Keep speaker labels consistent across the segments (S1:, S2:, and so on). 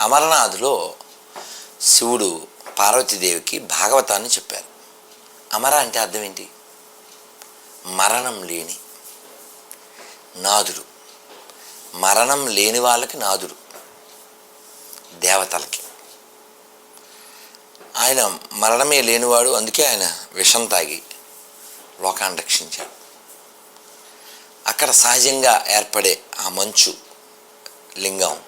S1: అమరనాథులో శివుడు పార్వతీదేవికి భాగవతాన్ని చెప్పారు. అమర అంటే అర్థం ఏంటి? మరణం లేని నాదుడు. మరణం లేని వాళ్ళకి నాదుడు. దేవతలకి. ఆయన మరణమే లేనివాడు అందుకే ఆయన విషం తాగి లోకాన్ని రక్షించాడు. అక్కడ సహజంగా ఏర్పడే ఆ మంచు లింగం.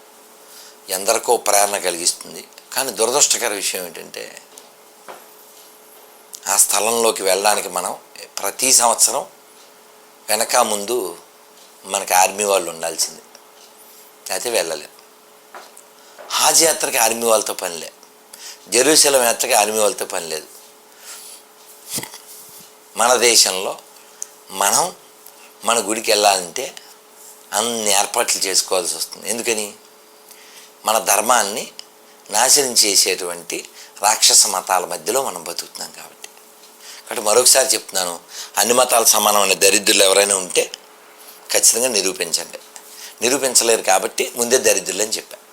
S1: ఎందరికో ప్రేరణ కలిగిస్తుంది. కానీ దురదృష్టకర విషయం ఏంటంటే ఆ స్థలంలోకి వెళ్ళడానికి మనం ప్రతి సంవత్సరం వెనక ముందు మనకి ఆర్మీ వాళ్ళు ఉండాల్సింది. అయితే వెళ్ళలేం. హాజ్ యాత్రకి ఆర్మీ వాళ్ళతో పనిలే జెరూసలం యాత్రకి ఆర్మీ వాళ్ళతో పని లేదు. మన దేశంలో మనం మన గుడికి వెళ్ళాలంటే అన్ని ఏర్పాట్లు చేసుకోవాల్సి వస్తుంది. ఎందుకని? మన ధర్మాన్ని నాశనం చేసేటువంటి రాక్షస మతాల మధ్యలో మనం బతుకుతున్నాం కాబట్టి. కాబట్టి మరొకసారి చెప్తున్నాను అన్ని మతాల సమానమైన దరిద్రులు ఎవరైనా ఉంటే ఖచ్చితంగా నిరూపించండి. నిరూపించలేరు కాబట్టి ముందే దరిద్రులు అని చెప్పాను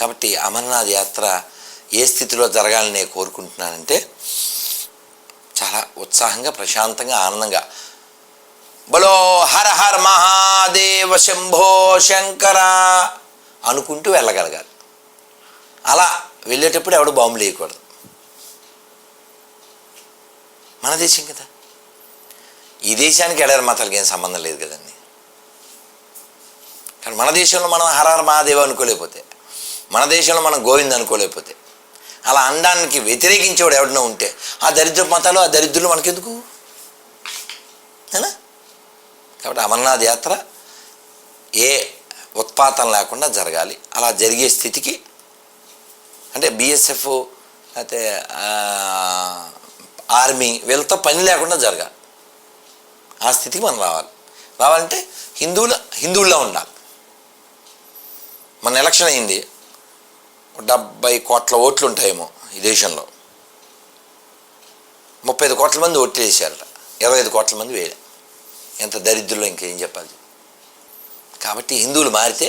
S1: కాబట్టి అమర్నాథ్ యాత్ర ఏ స్థితిలో జరగాలని నేను కోరుకుంటున్నానంటే చాలా ఉత్సాహంగా ప్రశాంతంగా ఆనందంగా. బలో హర హర మహాదేవ శంభో శంకర. అనుకుంటూ వెళ్ళగలగాలి. అలా వెళ్ళేటప్పుడు ఎవడు బాంబులు వేయకూడదు. మన దేశం కదా. ఈ దేశానికి ఎడర మతాలకి ఏం సంబంధం లేదు కదండి. కానీ మన దేశంలో మనం హరహర హర మహాదేవ అనుకోలేకపోతే మన దేశంలో మనం గోవింద్ అనుకోలేకపోతే అలా అండానికి వ్యతిరేకించేవాడు ఎవడన్నా ఉంటే ఆ దరిద్ర మతాలు ఆ దరిద్రులు మనకెందుకు? కాబట్టి అమర్నాథ్ యాత్ర ఏ ఉత్పాతం లేకుండా జరగాలి. అలా జరిగే స్థితికి అంటే బీఎస్ఎఫ్ అయితే ఆర్మీ వీళ్ళతో పని లేకుండా జరగాలి. ఆ స్థితికి మనం రావాలి. రావాలంటే హిందువుల హిందువుల్లో ఉండాలి. మన ఎలక్షన్ అయింది. డెబ్బై కోట్ల ఓట్లు ఉంటాయేమో ఈ దేశంలో. ముప్పై ఐదు కోట్ల మంది ఓట్లు వేసారట. ఇరవై ఐదు కోట్ల మంది వేయలే. ఎంత దరిద్రులో ఇంకేం చెప్పాలి కాబట్టి హిందువులు మారితే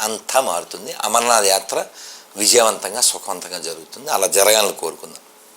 S1: అంతా మారుతుంది. అమర్నాథ్ యాత్ర విజయవంతంగా సుఖవంతంగా జరుగుతుంది. అలా జరగాలని కోరుకుందాం.